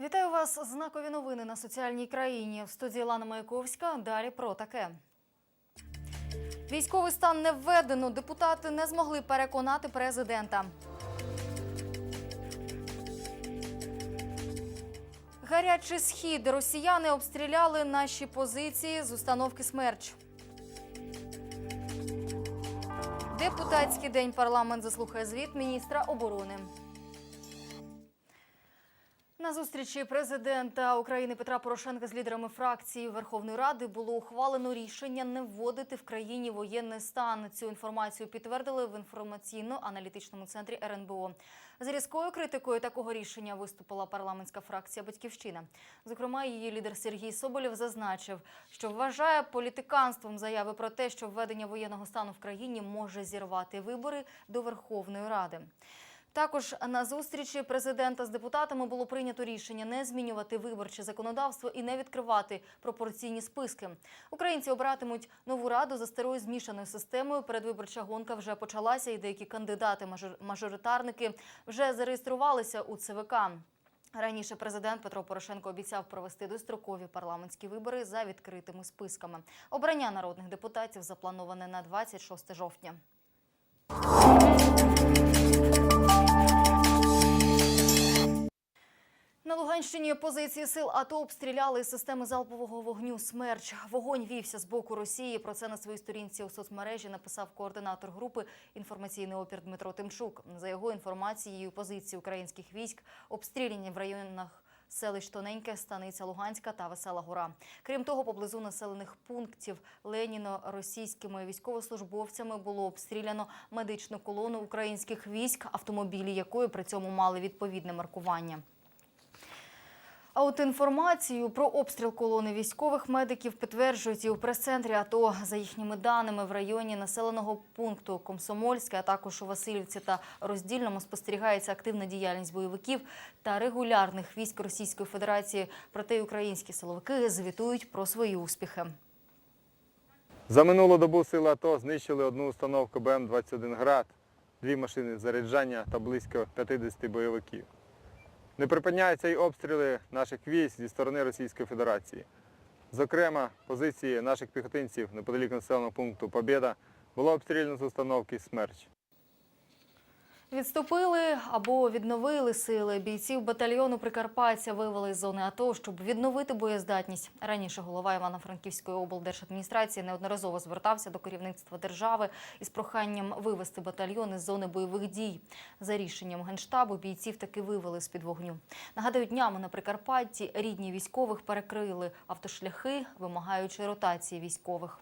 Вітаю вас. Знакові новини на соціальній країні. В студії Лана Маяковська. Далі про таке. Військовий стан не введено. Депутати не змогли переконати президента. Гарячий схід. Росіяни обстріляли наші позиції з установки «Смерч». Депутатський день парламент заслухає звіт міністра оборони. На зустрічі президента України Петра Порошенка з лідерами фракції Верховної Ради було ухвалено рішення не вводити в країні воєнний стан. Цю інформацію підтвердили в інформаційно-аналітичному центрі РНБО. З різкою критикою такого рішення виступила парламентська фракція Батьківщина. Зокрема, її лідер Сергій Соболєв зазначив, що вважає політиканством заяви про те, що введення воєнного стану в країні може зірвати вибори до Верховної Ради. Також на зустрічі президента з депутатами було прийнято рішення не змінювати виборче законодавство і не відкривати пропорційні списки. Українці обиратимуть нову раду за старою змішаною системою. Передвиборча гонка вже почалася, і деякі кандидати-мажоритарники вже зареєструвалися у ЦВК. Раніше президент Петро Порошенко обіцяв провести дострокові парламентські вибори за відкритими списками. Обрання народних депутатів заплановане на 26 жовтня. На позиції сил АТО обстріляли системи залпового вогню «Смерч». Вогонь вівся з боку Росії. Про це на своїй сторінці у соцмережі написав координатор групи «Інформаційний опір» Дмитро Тимчук. За його інформацією, позиції українських військ обстріляні в районах селищ Тоненьке, Станиця Луганська та Весела Гора. Крім того, поблизу населених пунктів Леніно-російськими військовослужбовцями було обстріляно медичну колону українських військ, автомобілі якої при цьому мали відповідне маркування. А от інформацію про обстріл колони військових медиків підтверджують і у прес-центрі АТО. За їхніми даними, в районі населеного пункту Комсомольське, а також у Васильівці та Роздільному спостерігається активна діяльність бойовиків та регулярних військ Російської Федерації. Проте й українські силовики звітують про свої успіхи. За минулу добу сили АТО знищили одну установку БМ-21 «Град», дві машини заряджання та близько 50 бойовиків. Не припиняються й обстріли наших військ зі сторони Російської Федерації. Зокрема, позиції наших піхотинців неподалік населеного пункту Побєда було обстріляно з установки «Смерч». Відступили або відновили сили. Бійців батальйону Прикарпаття вивели з зони АТО, щоб відновити боєздатність. Раніше голова Івано-Франківської облдержадміністрації неодноразово звертався до керівництва держави із проханням вивести батальйон із зони бойових дій. За рішенням генштабу бійців таки вивели з під вогню. Нагадаю, днями на Прикарпатті рідні військових перекрили автошляхи, вимагаючи ротації військових.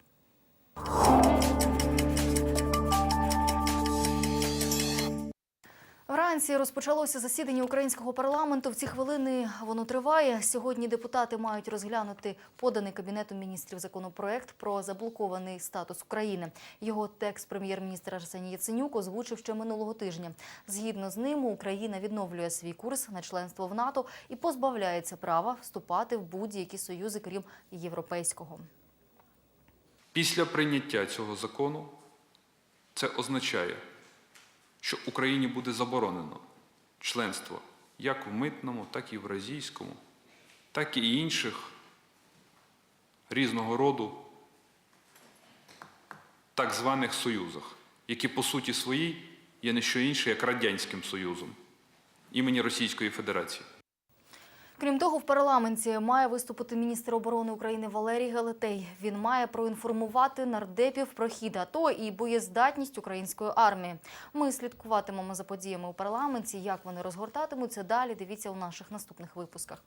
Вранці розпочалося засідання українського парламенту. В ці хвилини воно триває. Сьогодні депутати мають розглянути поданий кабінетом міністрів законопроект про заблокований статус України. Його текст прем'єр-міністр Арсеній Яценюк озвучив ще минулого тижня. Згідно з ним, Україна відновлює свій курс на членство в НАТО і позбавляється права вступати в будь-які союзи, крім європейського. Після прийняття цього закону це означає, що Україні буде заборонено членство як в митному, так і в Евразійському, так і інших різного роду так званих союзах, які по суті своїй є не що інше, як Радянським Союзом імені Російської Федерації. Крім того, в парламенті має виступити міністр оборони України Валерій Галетей. Він має проінформувати нардепів про хід АТО і боєздатність української армії. Ми слідкуватимемо за подіями у парламенті. Як вони розгортатимуться далі? Дивіться у наших наступних випусках.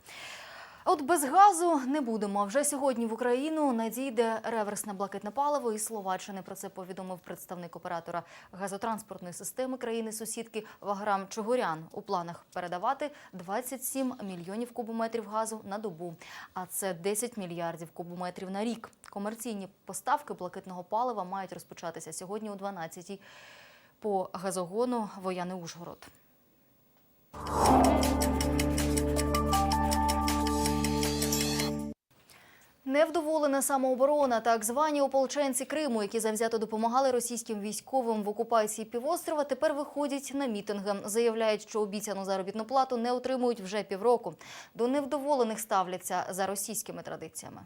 От без газу не будемо. Вже сьогодні в Україну надійде реверсне блакитне паливо із Словаччини. Про це повідомив представник оператора газотранспортної системи країни-сусідки Ваграм Чогорян. У планах передавати 27 мільйонів кубометрів газу на добу, а це 10 мільярдів кубометрів на рік. Комерційні поставки блакитного палива мають розпочатися сьогодні о 12-й по газогону Вояни Ужгород. Невдоволена самооборона, так звані ополченці Криму, які завзято допомагали російським військовим в окупації півострова, тепер виходять на мітинги. Заявляють, що обіцяну заробітну плату не отримують вже півроку. До невдоволених ставляться за російськими традиціями.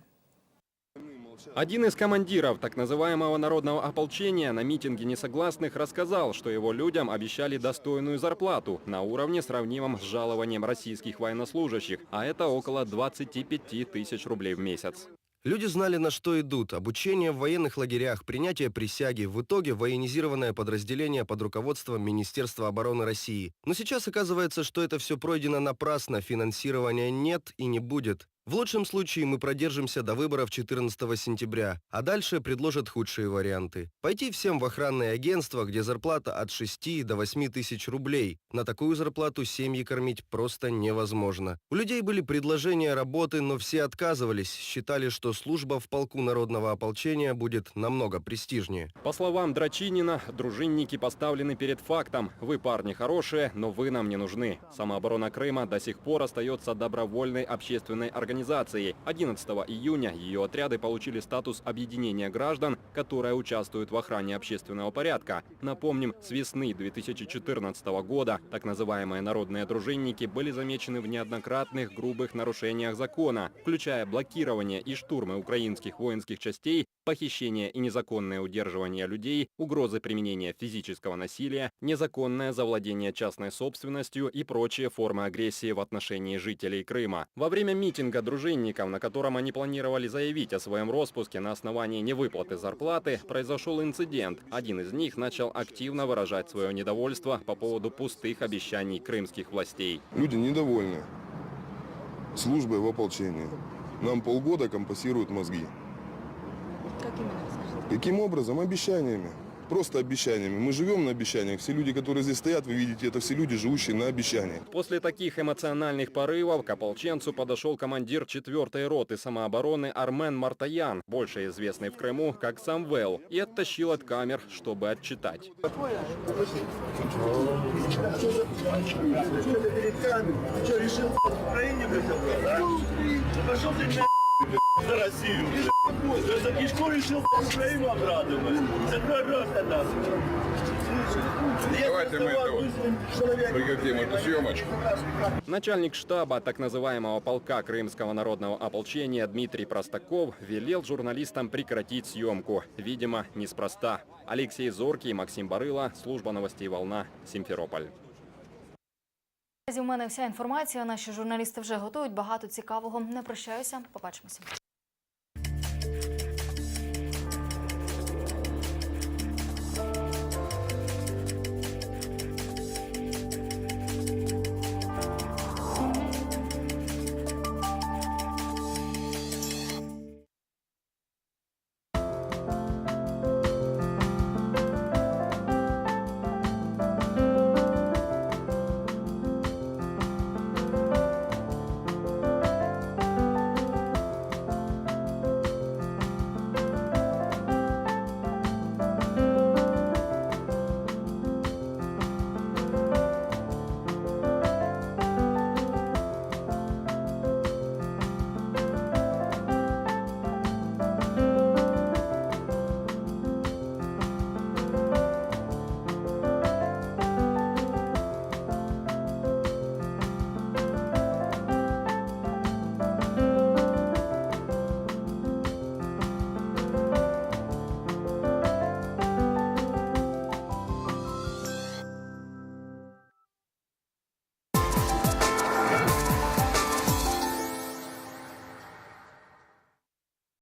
Один из командиров так называемого народного ополчения на митинге несогласных рассказал, что его людям обещали достойную зарплату на уровне, сравнимом с жалованием российских военнослужащих, а это около 25 тысяч рублей в месяц. Люди знали, на что идут. Обучение в военных лагерях, принятие присяги, в итоге военизированное подразделение под руководством Министерства обороны России. Но сейчас оказывается, что это все пройдено напрасно, финансирования нет и не будет. В лучшем случае мы продержимся до выборов 14 сентября, а дальше предложат худшие варианты. Пойти всем в охранное агентство, где зарплата от 6 до 8 тысяч рублей. На такую зарплату семьи кормить просто невозможно. У людей были предложения работы, но все отказывались, считали, что служба в полку народного ополчения будет намного престижнее. По словам Драчинина, дружинники поставлены перед фактом. Вы парни хорошие, но вы нам не нужны. Самооборона Крыма до сих пор остается добровольной общественной организацией. 11 июня ее отряды получили статус объединения граждан, которое участвует в охране общественного порядка. Напомним, с весны 2014 года так называемые народные дружинники были замечены в неоднократных грубых нарушениях закона, включая блокирование и штурмы украинских воинских частей, похищение и незаконное удерживание людей, угрозы применения физического насилия, незаконное завладение частной собственностью и прочие формы агрессии в отношении жителей Крыма. Во время митинга дружинников, на котором они планировали заявить о своем распуске на основании невыплаты зарплаты, произошел инцидент. Один из них начал активно выражать свое недовольство по поводу пустых обещаний крымских властей. Люди недовольны службой в ополчении. Нам полгода компасируют мозги. Как именно? Каким образом? Обещаниями. Просто обещаниями. Мы живем на обещаниях. Все люди, которые здесь стоят, вы видите, это все люди, живущие на обещаниях. После таких эмоциональных порывов к ополченцу подошел командир 4-й роты самообороны Армен Мартаян, больше известный в Крыму как Самвел, и оттащил от камер, чтобы отчитать. Что, решил в Украине? Пошел ты за Россию, за кишку решил Украину обрадовать. Закрой рот тогда. Давайте мы это прекратим эту съемочку. Начальник штаба так называемого полка Крымского народного ополчения Дмитрий Простаков велел журналистам прекратить съемку. Видимо, неспроста. Алексей Зоркий, Максим Барыла, служба новостей «Волна», Симферополь. У мене вся інформація. Наші журналісти вже готують багато цікавого. Не прощаюся. Побачимося.